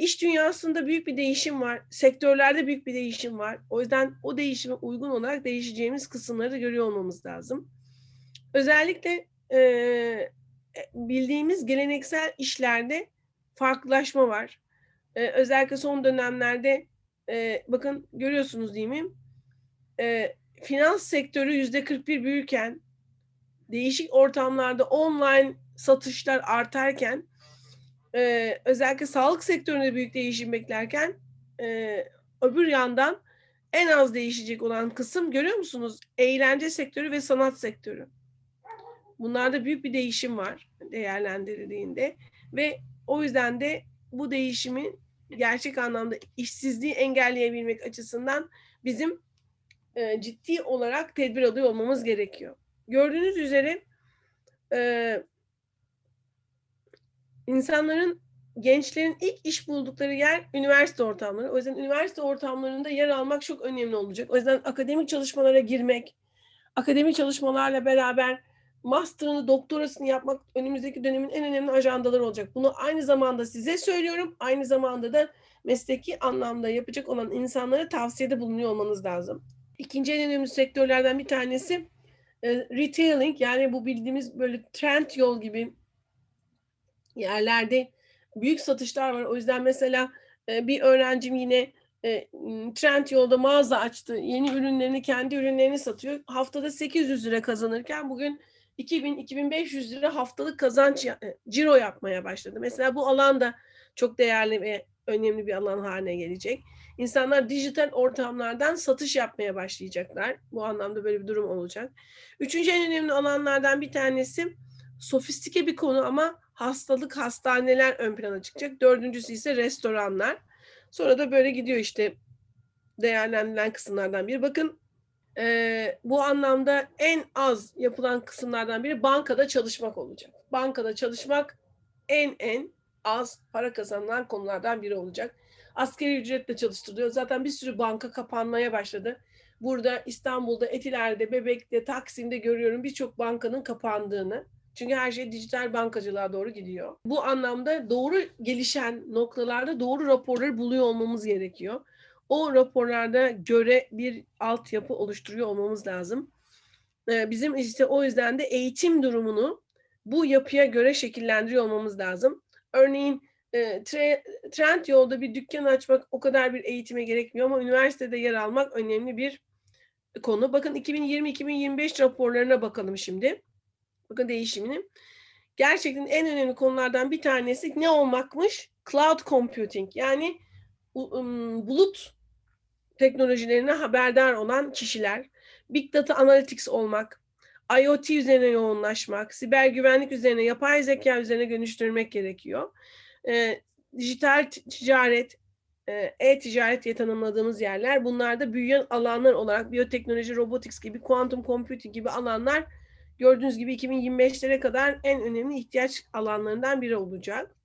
iş dünyasında büyük bir değişim var. Sektörlerde büyük bir değişim var. O yüzden o değişime uygun olarak değişeceğimiz kısımları da görüyor olmamız lazım. Özellikle e, bildiğimiz geleneksel işlerde farklılaşma var. E, özellikle son dönemlerde e, bakın görüyorsunuz değil mi? E, finans sektörü yüzde 41 büyürken değişik ortamlarda online satışlar artarken e, özellikle sağlık sektöründe büyük değişim beklerken e, öbür yandan en az değişecek olan kısım görüyor musunuz? Eğlence sektörü ve sanat sektörü. Bunlarda büyük bir değişim var değerlendirildiğinde ve o yüzden de bu değişimi gerçek anlamda işsizliği engelleyebilmek açısından bizim e, ciddi olarak tedbir alıyor olmamız gerekiyor. Gördüğünüz üzere e, insanların gençlerin ilk iş buldukları yer üniversite ortamları. O yüzden üniversite ortamlarında yer almak çok önemli olacak. O yüzden akademik çalışmalara girmek, akademik çalışmalarla beraber master'ını, doktorasını yapmak önümüzdeki dönemin en önemli ajandaları olacak. Bunu aynı zamanda size söylüyorum. Aynı zamanda da mesleki anlamda yapacak olan insanlara tavsiyede bulunuyor olmanız lazım. İkinci en önemli sektörlerden bir tanesi e, retailing yani bu bildiğimiz böyle trend yol gibi yerlerde büyük satışlar var. O yüzden mesela e, bir öğrencim yine e, trend yolda mağaza açtı. Yeni ürünlerini, kendi ürünlerini satıyor. Haftada 800 lira kazanırken bugün 2000-2500 lira haftalık kazanç, e, ciro yapmaya başladı. Mesela bu alan da çok değerli ve önemli bir alan haline gelecek. İnsanlar dijital ortamlardan satış yapmaya başlayacaklar. Bu anlamda böyle bir durum olacak. Üçüncü en önemli alanlardan bir tanesi sofistike bir konu ama hastalık, hastaneler ön plana çıkacak. Dördüncüsü ise restoranlar. Sonra da böyle gidiyor işte değerlendirilen kısımlardan biri. Bakın e, bu anlamda en az yapılan kısımlardan biri bankada çalışmak olacak. Bankada çalışmak en en az para kazanılan konulardan biri olacak. Askeri ücretle çalıştırılıyor. Zaten bir sürü banka kapanmaya başladı. Burada İstanbul'da, Etiler'de, Bebek'te, Taksim'de görüyorum birçok bankanın kapandığını. Çünkü her şey dijital bankacılığa doğru gidiyor. Bu anlamda doğru gelişen noktalarda doğru raporları buluyor olmamız gerekiyor. O raporlarda göre bir altyapı oluşturuyor olmamız lazım. Ee, bizim işte o yüzden de eğitim durumunu bu yapıya göre şekillendiriyor olmamız lazım. Örneğin e, trend yolda bir dükkan açmak o kadar bir eğitime gerekmiyor ama üniversitede yer almak önemli bir konu. Bakın 2020-2025 raporlarına bakalım şimdi. Bakın değişimini. Gerçekten en önemli konulardan bir tanesi ne olmakmış? Cloud computing yani bulut teknolojilerine haberdar olan kişiler, Big Data Analytics olmak, IoT üzerine yoğunlaşmak, siber güvenlik üzerine, yapay zeka üzerine dönüştürmek gerekiyor. E, dijital ticaret, e-ticaret diye tanımladığımız yerler. Bunlar da büyüyen alanlar olarak biyoteknoloji, robotics gibi, quantum computing gibi alanlar gördüğünüz gibi 2025'lere kadar en önemli ihtiyaç alanlarından biri olacak.